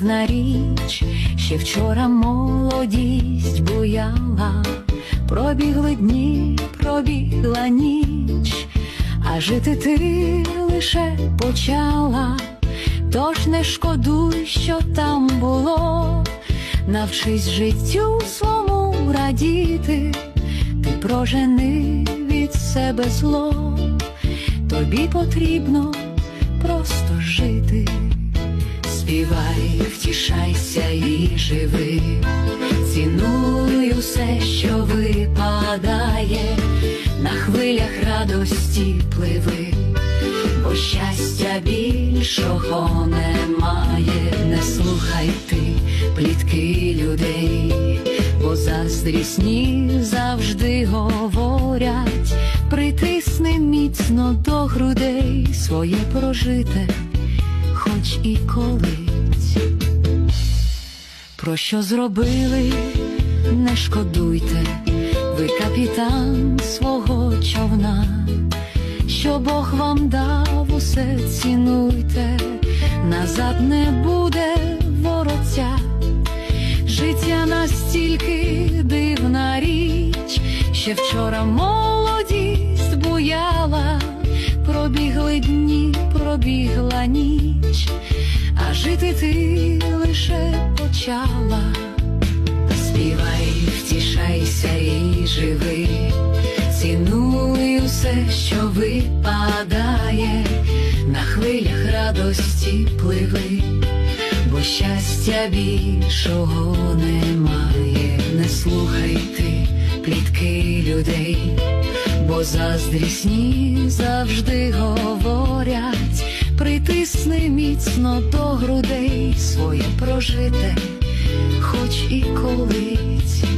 дивна річ, ще вчора молодість буяла, пробігли дні, пробігла ніч, а жити ти лише почала, тож не шкодуй, що там було, навчись життю свому радіти, ти прожени від себе зло, тобі потрібно просто жити. Співай, втішайся і живи, цінуй усе, що випадає, на хвилях радості пливи, бо щастя більшого немає, не слухай ти плітки людей, бо заздрісні завжди говорять, притисни міцно до грудей своє прожите хоч і колись. Про що зробили, не шкодуйте, ви капітан свого човна, що Бог вам дав, усе цінуйте, назад не буде вороття. Життя настільки дивна річ, ще вчора молодість буяла, пробігли дні, пробігла ніч, а жити ти лише почала. Співай, втішайся і живи, цінуй усе, що випадає, на хвилях радості пливи, бо щастя більшого немає, не слухай ти плітки людей, бо заздрісні завжди говорять, притисни міцно до грудей прожити, хоч і колись.